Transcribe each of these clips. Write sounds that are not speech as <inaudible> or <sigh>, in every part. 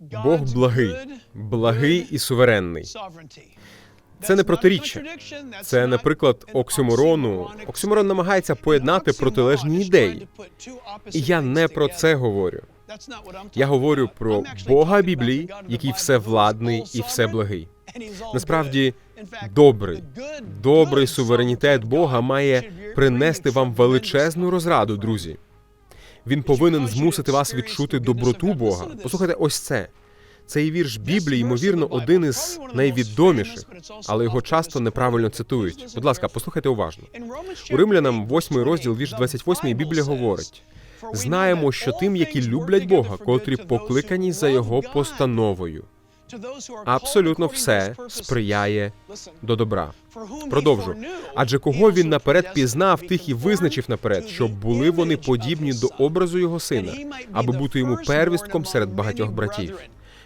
Бог благий, благий і суверенний. Це не протиріччя. Це, наприклад, оксюморону. Оксюморон намагається поєднати протилежні ідеї. І я не про це говорю. Я говорю про Бога Біблії, який всевладний і всеблагий. Насправді, добрий, добрий суверенітет Бога має принести вам величезну розраду, друзі. Він повинен змусити вас відчути доброту Бога. Послухайте, ось це. Цей вірш Біблії, ймовірно, один із найвідоміших, але його часто неправильно цитують. Будь ласка, послухайте уважно. У Римлянам, 8 розділ, вірш 28, Біблія говорить: знаємо, що тим, які люблять Бога, котрі покликані за його постановою, абсолютно все сприяє до добра. Продовжу. Адже кого він наперед пізнав, тих і визначив наперед, щоб були вони подібні до образу його сина, аби бути йому первістком серед багатьох братів.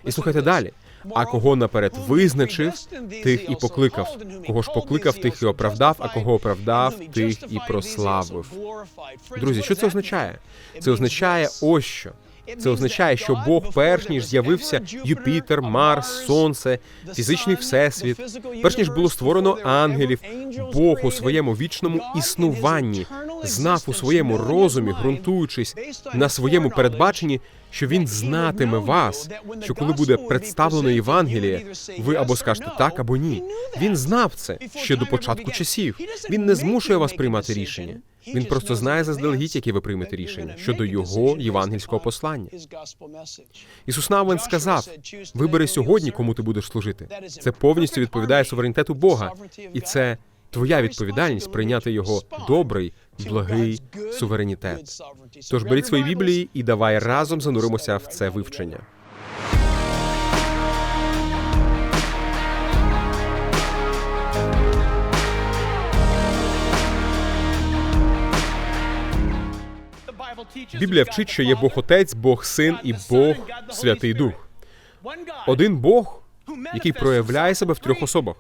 І слухайте далі. А кого наперед визначив, тих і покликав. Кого ж покликав, тих і оправдав, а кого оправдав, тих і прославив. Друзі, що це означає? Це означає ось що. Це означає, що Бог, перш ніж з'явився Юпітер, Марс, Сонце, фізичний всесвіт, перш ніж було створено ангелів, Бог у своєму вічному існуванні знав у своєму розумі, ґрунтуючись на своєму передбаченні, що він знатиме вас, що коли буде представлено Євангеліє, ви або скажете так, або ні. Він знав це ще до початку часів. Він не змушує вас приймати рішення. Він просто знає заздалегідь, яке ви приймете рішення щодо його євангельського послання. Ісус Навин сказав: вибери сьогодні, кому ти будеш служити. Це повністю відповідає суверенітету Бога, і це твоя відповідальність прийняти його добрий, благий суверенітет. Тож беріть свої біблії і давай разом зануримося в це вивчення. Біблія вчить, що є Бог Отець, Бог Син і Бог Святий Дух. Один Бог, який проявляє себе в трьох особах.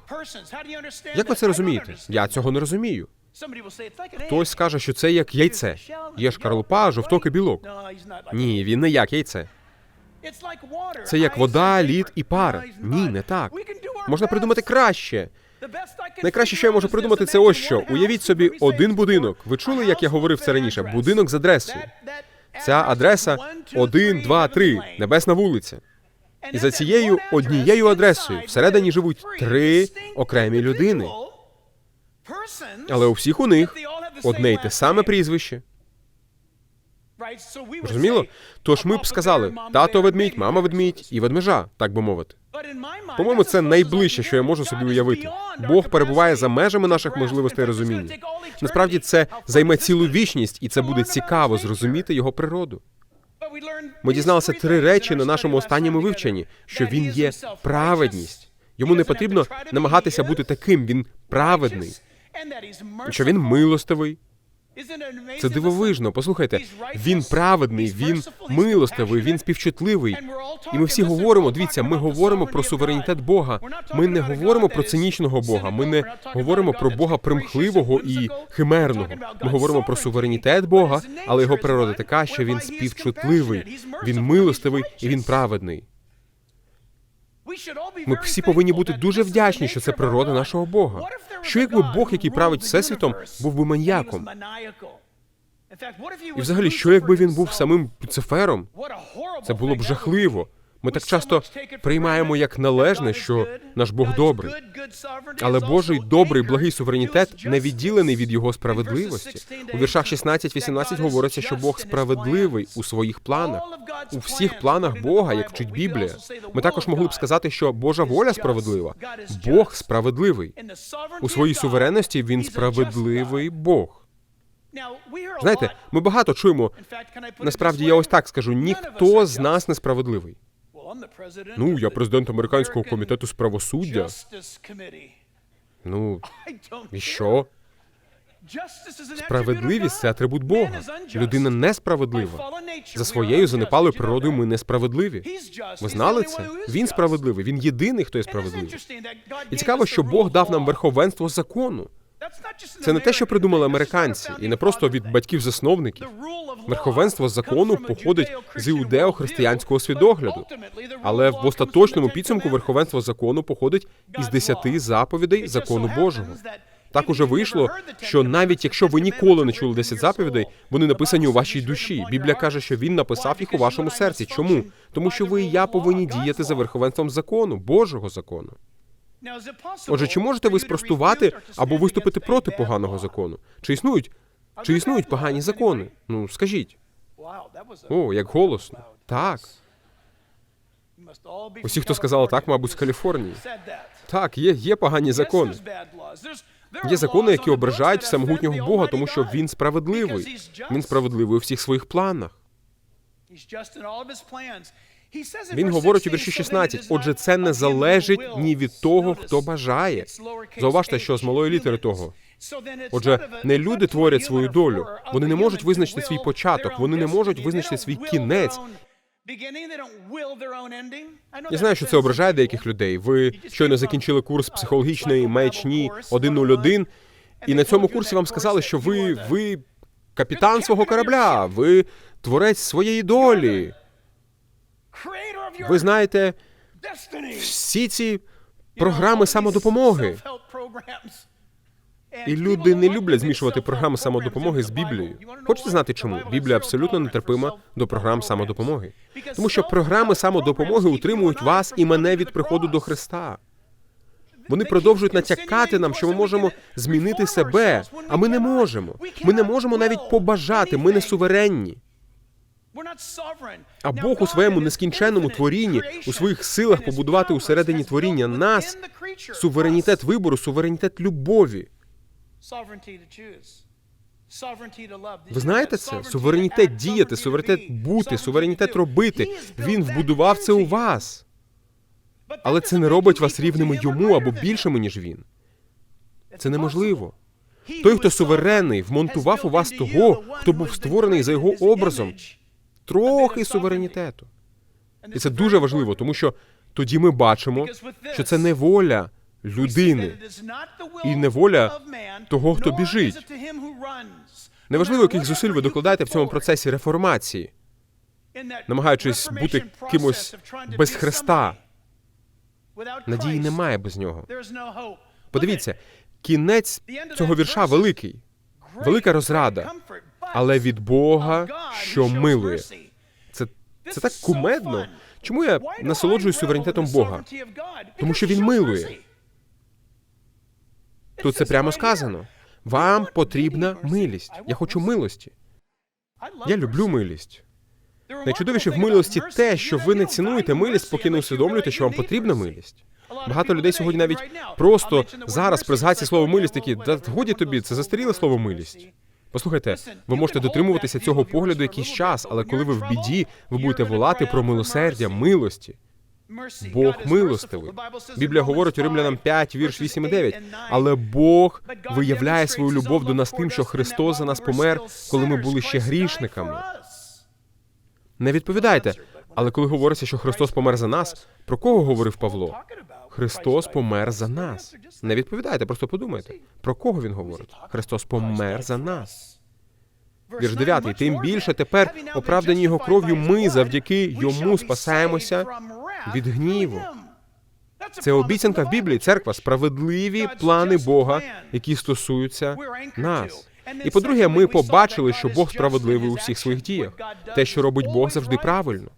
Як ви це розумієте? Я цього не розумію. Хтось скаже, що це як яйце. Є шкарлупа, жовток і білок. Ні, він не як яйце. Це як вода, лід і пар. Ні, не так. Можна придумати краще. Найкраще, що я можу придумати, це ось що. Уявіть собі один будинок. Ви чули, як я говорив це раніше? Будинок з адресою. Ця адреса 1, 2, 3, Небесна вулиця. І за цією однією адресою всередині живуть три окремі людини. Але у всіх у них одне й те саме прізвище. Розуміло? Тож ми б сказали тато ведмідь, мама ведмідь і ведмежа, так би мовити. По-моєму, це найближче, що я можу собі уявити. Бог перебуває за межами наших можливостей розуміння. Насправді це займе цілу вічність, і це буде цікаво зрозуміти його природу. Ми дізналися три речі на нашому останньому вивченні: що він є праведність. Йому не потрібно намагатися бути таким. Він праведний, що він милостивий. Це дивовижно. Послухайте, він праведний, він милостивий, він співчутливий. І ми всі говоримо. Дивіться, ми говоримо про суверенітет Бога. Ми не говоримо про цинічного Бога. Ми не говоримо про Бога примхливого і химерного. Ми говоримо про суверенітет Бога, але його природа така, що він співчутливий, він милостивий і він праведний. Ми всі повинні бути дуже вдячні, що це природа нашого Бога. Що якби Бог, який править всесвітом, був би маньяком? І взагалі, що якби він був самим Люцифером? Це було б жахливо. Ми так часто приймаємо як належне, що наш Бог добрий. Але Божий добрий, благий суверенітет не відділений від його справедливості. У віршах 16-18 говориться, що Бог справедливий у своїх планах. У всіх планах Бога, як вчить Біблія. Ми також могли б сказати, що Божа воля справедлива. Бог справедливий. У своїй суверенності він справедливий Бог. Знаєте, ми багато чуємо. Насправді я ось так скажу: ніхто з нас не справедливий. Ну, я президент американського комітету з правосуддя. Ну і що? Справедливість це атрибут Бога. Людина несправедлива. За своєю занепалою природою ми несправедливі. Ви знали це? Він справедливий. Він єдиний, хто є справедливий. І цікаво, що Бог дав нам верховенство закону. Це не те, що придумали американці, і не просто від батьків-засновників. Верховенство закону походить з іудео-християнського свідогляду. Але в остаточному підсумку верховенство закону походить із десяти заповідей закону Божого. Так уже вийшло, що навіть якщо ви ніколи не чули 10 заповідей, вони написані у вашій душі. Біблія каже, що він написав їх у вашому серці. Чому? Тому що ви і я повинні діяти за верховенством закону, Божого закону. Отже, чи можете ви спростувати або виступити проти поганого закону? Чи існують? Чи існують погані закони? Ну скажіть. О, як голосно. Так. Усі, хто сказали так, мабуть, з Каліфорнії. Так, є, є погані закони. Є закони, які ображають всемогутнього Бога, тому що він справедливий. Він справедливий у всіх своїх планах. Він говорить у вірші 16, отже, це не залежить ні від того, хто бажає. Зауважте, що з малої літери того. Отже, не люди творять свою долю. Вони не можуть визначити свій початок, вони не можуть визначити свій кінець. Я знаю, що це ображає деяких людей. Ви щойно закінчили курс психологічної маячні 101, і на цьому курсі вам сказали, що ви, ви капітан свого корабля, ви творець своєї долі. Ви знаєте, всі ці програми самодопомоги. І люди не люблять змішувати програми самодопомоги з Біблією. Хочете знати чому? Біблія абсолютно нетерпима до програм самодопомоги. Тому що програми самодопомоги утримують вас і мене від приходу до Христа. Вони продовжують натякати нам, що ми можемо змінити себе, а ми не можемо. Ми не можемо навіть побажати, ми не суверенні. А Бог у своєму нескінченному творінні, у своїх силах побудувати усередині творіння нас суверенітет вибору, суверенітет любові. Ви знаєте це? Суверенітет діяти, суверенітет бути, суверенітет робити. Він вбудував це у вас. Але це не робить вас рівними йому або більшими, ніж він. Це неможливо. Той, хто суверенний, вмонтував у вас того, хто був створений за його образом, трохи суверенітету. І це дуже важливо, тому що тоді ми бачимо, що це не воля людини і не воля того, хто біжить. Неважливо, яких зусиль ви докладаєте в цьому процесі реформації, намагаючись бути кимось без Христа. Надії немає без нього. Подивіться, кінець цього вірша великий, велика розрада, але від Бога, що милує. Це, це так кумедно. Чому я насолоджуюсь суверенітетом Бога? Тому що він милує. Тут це прямо сказано. Вам потрібна милість. Я хочу милості. Я люблю милість. Найчудовіше в милості те, що ви не цінуєте милість, поки не усвідомлюєте, що вам потрібна милість. Багато людей сьогодні навіть просто зараз при згадці слово милість такі, да годі тобі, це застаріле слово милість. Послухайте, ви можете дотримуватися цього погляду якийсь час, але коли ви в біді, ви будете волати про милосердя, милості. Бог милостивий. Біблія говорить у Римлянам 5, вірш 8 і 9. Але Бог виявляє свою любов до нас тим, що Христос за нас помер, коли ми були ще грішниками. Не відповідайте. Але коли говориться, що Христос помер за нас, про кого говорив Павло? Христос помер за нас. Не відповідайте, просто подумайте. Про кого він говорить? Христос помер за нас. Вірш 9. Тим більше тепер, оправдані його кров'ю, ми завдяки йому спасаємося від гніву. Це обіцянка в Біблії, церква, справедливі плани Бога, які стосуються нас. І по-друге, ми побачили, що Бог справедливий у всіх своїх діях. Те, що робить Бог, завжди правильно.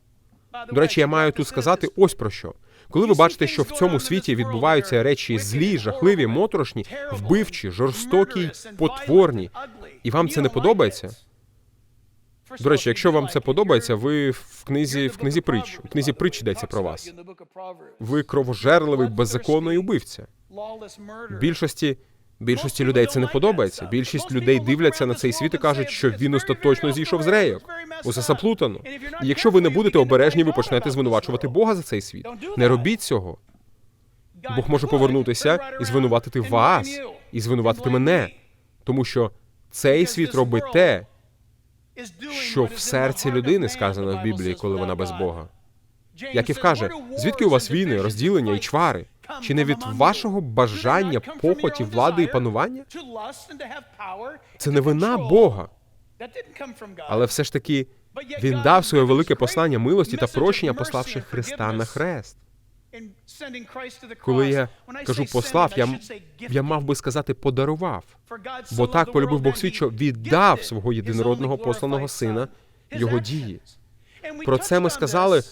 До речі, я маю тут сказати ось про що. Коли ви бачите, що в цьому світі відбуваються речі злі, жахливі, моторошні, вбивчі, жорстокі, потворні, і вам це не подобається. До речі, якщо вам це подобається, ви в книзі в книзі притч. У книзі притч йдеться про вас. Ви кровожерливий, беззаконний убивця. Більшості більшості людей це не подобається. Більшість людей дивляться на цей світ і кажуть, що він остаточно зійшов з рейок. Усе заплутано. І якщо ви не будете обережні, ви почнете звинувачувати Бога за цей світ. Не робіть цього. Бог може повернутися і звинуватити вас, і звинуватити мене, тому що цей світ робить те, що в серці людини сказано в Біблії, коли вона без Бога. Яків каже, звідки у вас війни, розділення і чвари? Чи не від вашого бажання, похоті, влади і панування? Це не вина Бога, але все ж таки він дав своє велике послання милості та прощення, пославши Христа на хрест. Коли я кажу послав, я, м- я мав би сказати подарував. Бо так полюбив Бог світ, що віддав свого єдинородного посланого сина його дії. Про це ми сказали.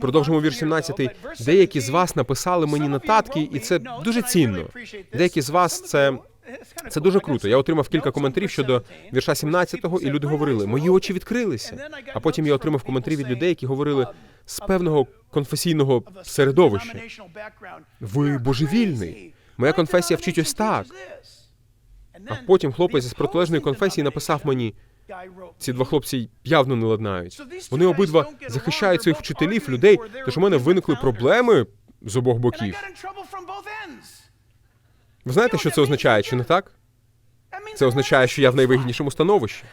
Продовжимо вірш 17. Деякі з вас написали мені нотатки, і це дуже цінно. Деякі з вас це. Це дуже круто. Я отримав кілька коментарів щодо вірша 17-го, і люди говорили: мої очі відкрилися. А потім я отримав коментарі від людей, які говорили з певного конфесійного середовища. Ви божевільний. Моя конфесія вчить ось так. А потім хлопець з протилежної конфесії написав мені: ці два хлопці явно не ладнають. Вони обидва захищають своїх вчителів, людей, тож у мене виникли проблеми з обох боків. Ви знаєте, що це означає, чи не так? Це означає, що я в найвигіднішому становищі.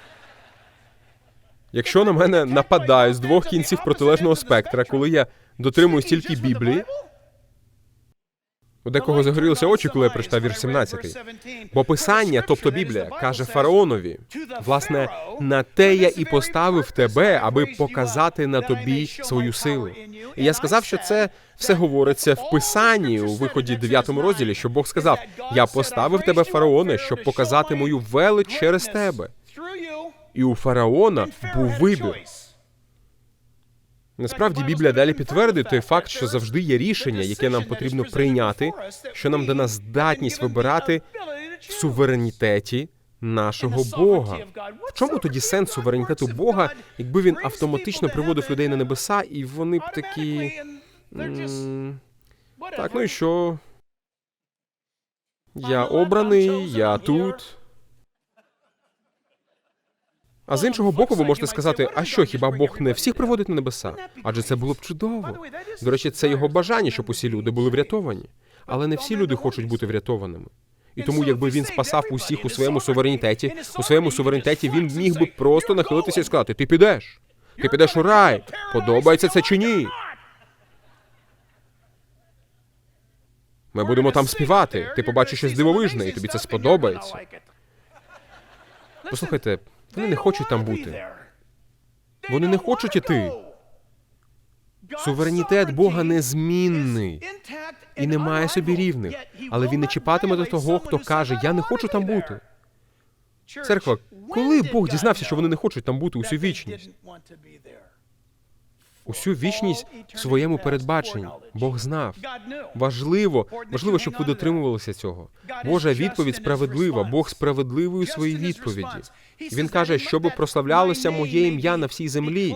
Якщо на мене нападають з двох кінців протилежного спектра, коли я дотримуюсь тільки Біблії, у декого загорілися очі, коли я прочитав вірш 17. Бо писання, тобто Біблія, каже фараонові, власне, на те я і поставив тебе, аби показати на тобі свою силу. І я сказав, що це все говориться в писанні у виході 9 розділі, що Бог сказав: Я поставив тебе, фараоне, щоб показати мою велич через тебе. І у фараона був вибір. Насправді Біблія далі підтвердить той факт, що завжди є рішення, яке нам потрібно прийняти, що нам дана здатність вибирати в суверенітеті нашого Бога. В чому тоді сенс суверенітету Бога, якби він автоматично приводив людей на небеса, і вони б такі. Так, ну і що? Я обраний, я тут. А з іншого боку, ви можете сказати, а що, хіба Бог не всіх приводить на небеса? Адже це було б чудово. До речі, це його бажання, щоб усі люди були врятовані. Але не всі люди хочуть бути врятованими. І тому, якби він спасав усіх у своєму суверенітеті, у своєму суверенітеті він міг би просто нахилитися і сказати: Ти підеш, ти підеш у рай, подобається це чи ні? Ми будемо там співати. Ти побачиш щось дивовижне, і тобі це сподобається. Послухайте, вони не хочуть там бути. Вони не хочуть іти. Суверенітет Бога незмінний і не має собі рівних, але він не чіпатиме до того, хто каже: Я не хочу там бути. Церква, коли Бог дізнався, що вони не хочуть там бути усю вічність? Усю вічність в своєму передбаченні. Бог знав. Важливо, важливо, щоб ви дотримувалися цього. Божа відповідь справедлива. Бог справедливий у своїй відповіді. Він каже, щоби прославлялося моє ім'я на всій землі.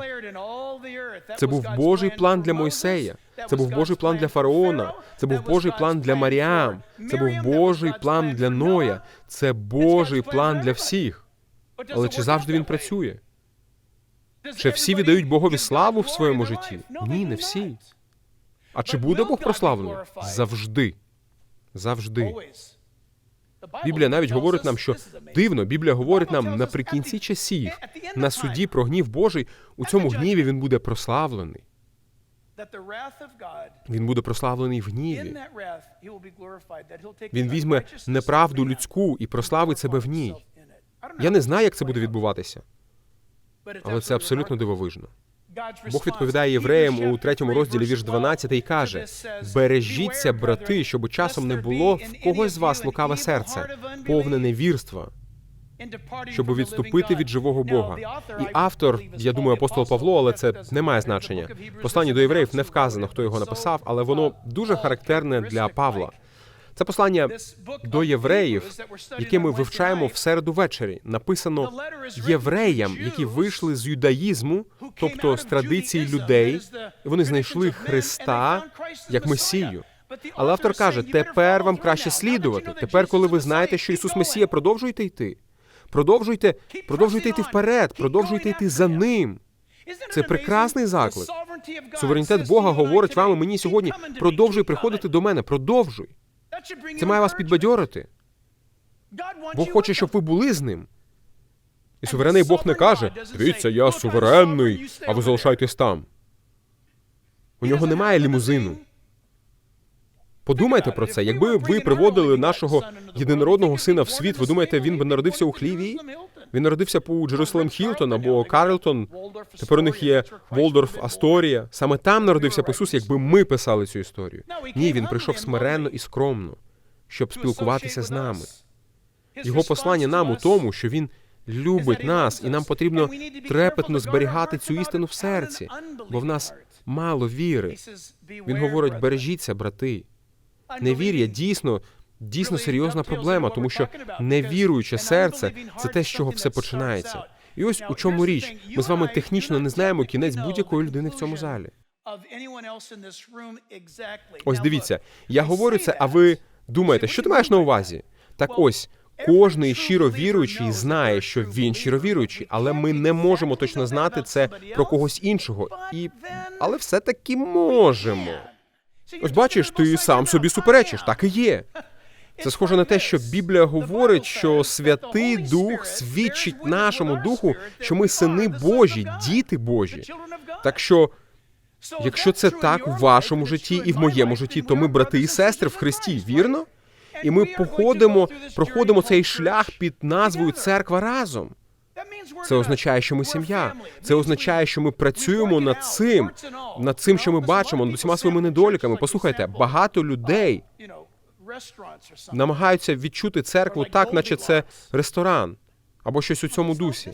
Це був Божий план для Мойсея. Це був Божий план для фараона. Це був Божий план для Маріам. Це був Божий план для Ноя. Це Божий план для всіх. Але чи завжди він працює? Чи всі віддають Богові славу в своєму житті? Ні, не всі. А чи буде Бог прославлений? Завжди. Завжди. Біблія навіть говорить нам, що дивно, Біблія говорить нам наприкінці часів, на суді про гнів Божий, у цьому гніві він буде прославлений. Він буде прославлений в гніві. Він візьме неправду людську і прославить себе в ній. Я не знаю, як це буде відбуватися, але це абсолютно дивовижно. Бог відповідає євреям у третьому розділі вірш 12 і каже: бережіться, брати, щоб часом не було в когось з вас лукаве серце, повне невірства, щоб відступити від живого Бога. І автор, я думаю, апостол Павло, але це не має значення. Послання до євреїв не вказано, хто його написав, але воно дуже характерне для Павла. Це послання до євреїв, яке ми вивчаємо в середу ввечері, написано євреям, які вийшли з юдаїзму, тобто з традицій людей, і вони знайшли Христа як Месію. Але автор каже: тепер вам краще слідувати. Тепер, коли ви знаєте, що Ісус Месія, продовжуйте йти. Продовжуйте, продовжуйте йти вперед, продовжуйте йти за ним. Це прекрасний заклик. Суверенітет Бога говорить вам і мені сьогодні. Продовжуй приходити до мене, продовжуй. Це має вас підбадьорити. Бог хоче, щоб ви були з ним. І суверенний Бог не каже: дивіться, я суверенний, а ви залишайтесь там. У нього немає лімузину. Подумайте про це. Якби ви приводили нашого єдинородного сина в світ, ви думаєте, він би народився у Хлівії? Він народився по Джерусалем Хілтон або Карлтон. Тепер у них є Волдорф Асторія. Саме там народився Ісус, якби ми писали цю історію. Ні, він прийшов смиренно і скромно, щоб спілкуватися з нами. Його послання нам у тому, що він любить нас, і нам потрібно трепетно зберігати цю істину в серці, бо в нас мало віри. Він говорить: бережіться, брати. Невір'я дійсно дійсно серйозна проблема, тому що невіруюче серце це те, з чого все починається. І ось у чому річ. Ми з вами технічно не знаємо кінець будь-якої людини в цьому залі. Ось дивіться, я говорю це, а ви думаєте, що ти маєш на увазі? Так ось. Кожний щиро віруючий знає, що він щиро віруючий, але ми не можемо точно знати це про когось іншого. І але все таки можемо. Ось бачиш, ти сам собі суперечиш, так і є. Це схоже на те, що Біблія говорить, що Святий Дух свідчить нашому духу, що ми сини Божі, діти Божі. Так що, якщо це так у вашому житті і в моєму житті, то ми брати і сестри в Христі, вірно? І ми походимо, проходимо цей шлях під назвою Церква разом. Це означає, що ми сім'я. Це означає, що ми працюємо над цим, над цим, що ми бачимо, над усіма своїми недоліками. Послухайте, багато людей намагаються відчути церкву так, наче це ресторан або щось у цьому дусі.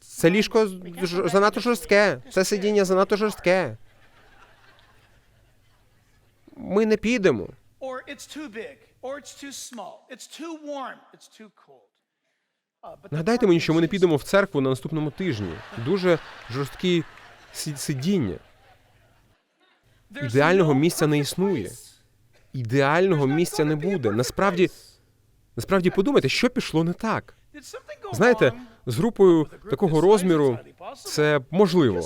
Це ліжко занадто жорстке, це сидіння занадто жорстке. Ми не підемо. Or it's too big, or it's too small, it's too warm, it's too cold. Нагадайте мені, що ми не підемо в церкву на наступному тижні. Дуже жорсткі сидіння. ідеального місця не існує. Ідеального місця не буде. Насправді, насправді подумайте, що пішло не так. Знаєте, з групою такого розміру це можливо.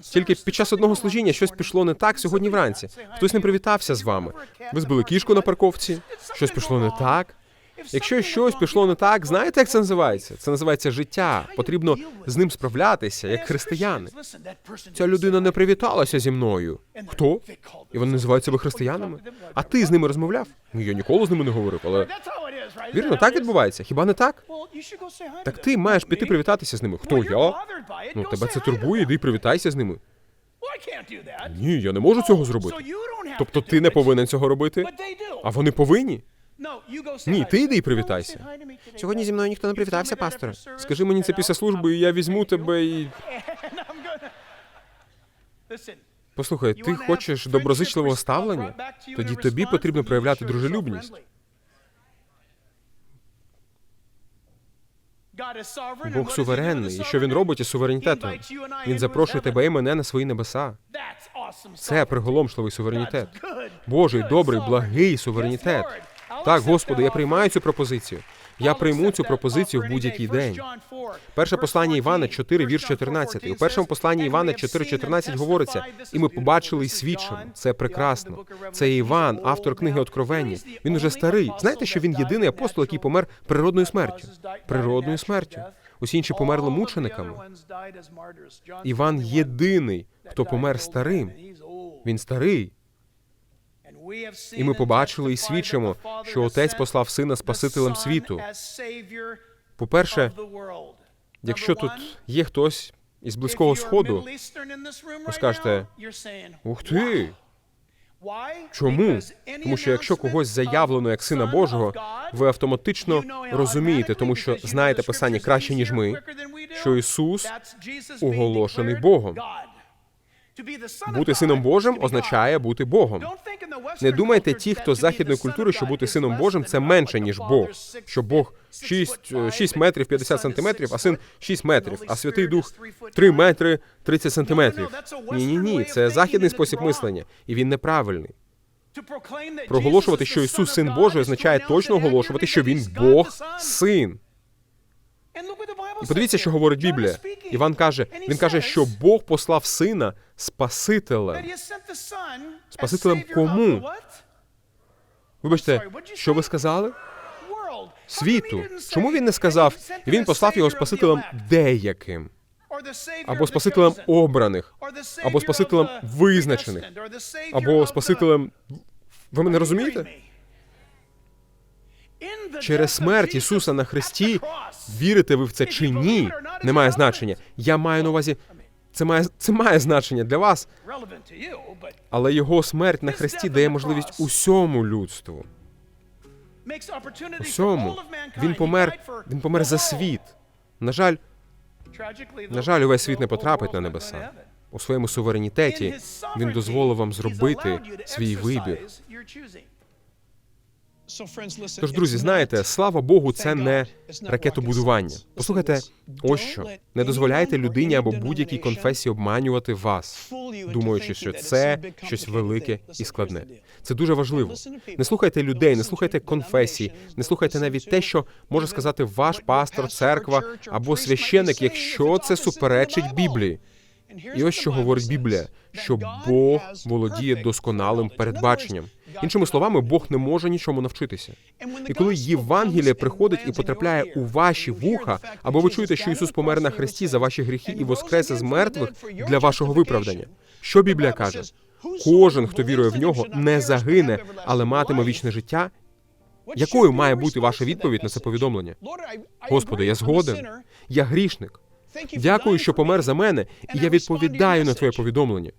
Тільки під час одного служіння щось пішло не так сьогодні вранці. Хтось не привітався з вами. Ви збили кішку на парковці. Щось пішло не так. Якщо щось пішло не так, знаєте, як це називається? Це називається життя. Потрібно з ним справлятися, як християни. Ця людина не привіталася зі мною. Хто? І вони називають себе християнами. А ти з ними розмовляв? Ну, я ніколи з ними не говорив, але вірно, так відбувається. Хіба не так? Так ти маєш піти привітатися з ними. Хто я? Ну, тебе це турбує, іди привітайся з ними. Ні, я не можу цього зробити. Тобто ти не повинен цього робити? А вони повинні? Ні, ти йди і привітайся. Сьогодні зі мною ніхто не привітався, пасторе. Скажи мені це після служби, і я візьму тебе і. <laughs> Послухай, ти хочеш доброзичливого ставлення? Тоді тобі потрібно проявляти дружелюбність. Бог суверенний, і що він робить із суверенітетом? Він запрошує тебе і мене на свої небеса. Це приголомшливий суверенітет. Божий, добрий, благий суверенітет. Так, Господи, я приймаю цю пропозицію. Я прийму цю пропозицію в будь-який день. Перше послання Івана 4, вірш 14. У першому посланні Івана 4.14 говориться, і ми побачили і свідчимо. Це прекрасно. Це Іван, автор книги Откровення. Він уже старий. Знаєте, що він єдиний апостол, який помер природною смертю. Природною смертю. Усі інші померли мучениками. Іван єдиний, хто помер старим. Він старий. І ми побачили і свідчимо, що Отець послав Сина Спасителем світу. По-перше, якщо тут є хтось із Близького Сходу, ви скажете, ух ти, чому? Тому що якщо когось заявлено як Сина Божого, ви автоматично розумієте, тому що знаєте Писання краще, ніж ми, що Ісус оголошений Богом. Бути сином Божим означає бути Богом. Не думайте ті, хто з західної культури, що бути сином Божим це менше, ніж Бог. Що Бог 6, 6 метрів 50 сантиметрів, а син 6 метрів, а Святий Дух 3 метри 30 сантиметрів. Ні, ні, ні, це західний спосіб мислення, і він неправильний. Проголошувати, що Ісус син Божий, означає точно оголошувати, що він Бог син. І подивіться, що говорить Біблія. Іван каже, він каже, що Бог послав сина Спасителем. Спасителем кому? Вибачте, що ви сказали? Світу. Чому він не сказав? І він послав його Спасителем деяким. або Спасителем обраних, або Спасителем визначених, або Спасителем. Ви мене розумієте? Через смерть Ісуса на Христі, вірите ви в це чи ні, не має значення. Я маю на увазі, це має, це має значення для вас, але його смерть на Христі дає можливість усьому людству. Усьому. Він помер, він помер за світ. На жаль, на жаль, увесь світ не потрапить на небеса. У своєму суверенітеті він дозволив вам зробити свій вибір. Тож, друзі, знаєте, слава Богу, це не ракетобудування. Послухайте, ось що не дозволяйте людині або будь-якій конфесії обманювати вас, думаючи, що це щось велике і складне. Це дуже важливо. Не слухайте людей, не слухайте конфесій, не слухайте навіть те, що може сказати ваш пастор, церква або священик, якщо це суперечить Біблії. І ось що говорить Біблія: що Бог володіє досконалим передбаченням. Іншими словами, Бог не може нічому навчитися. І коли Євангеліє приходить і потрапляє у ваші вуха, або ви чуєте, що Ісус помер на хресті за ваші гріхи і воскрес із мертвих для вашого виправдання. Що Біблія каже? Кожен, хто вірує в нього, не загине, але матиме вічне життя. Якою має бути ваша відповідь на це повідомлення? Господи, я згоден. Я грішник. Дякую, що помер за мене, і я відповідаю на твоє повідомлення.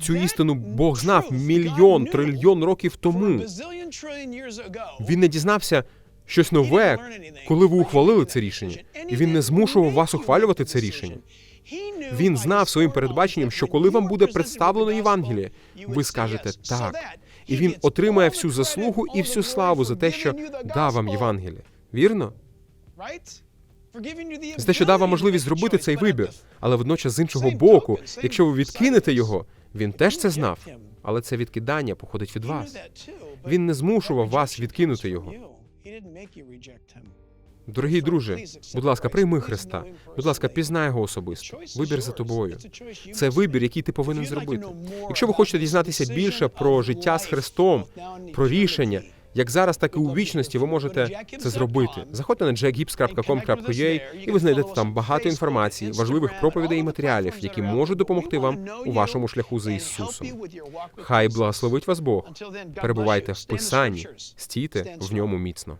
Цю істину Бог знав мільйон трильйон років тому. Він не дізнався щось нове, коли ви ухвалили це рішення, і він не змушував вас ухвалювати це рішення. Він знав своїм передбаченням, що коли вам буде представлено Євангеліє, ви скажете так, і він отримає всю заслугу і всю славу за те, що дав вам Євангеліє. Вірно? За те, що дав вам можливість зробити цей вибір, але водночас з іншого боку, якщо ви відкинете його, він теж це знав. Але це відкидання походить від вас. Він не змушував вас відкинути його. Дорогий друже, будь ласка, прийми Христа. Будь ласка, пізнай його особисто. Вибір за тобою. Це вибір, який ти повинен зробити. Якщо ви хочете дізнатися більше про життя з Христом, про рішення, як зараз, так і у вічності, ви можете це зробити. Заходьте на jackgibbs.com.ua і ви знайдете там багато інформації, важливих проповідей і матеріалів, які можуть допомогти вам у вашому шляху за Ісусом. Хай благословить вас Бог. Перебувайте в Писанні, стійте в ньому міцно.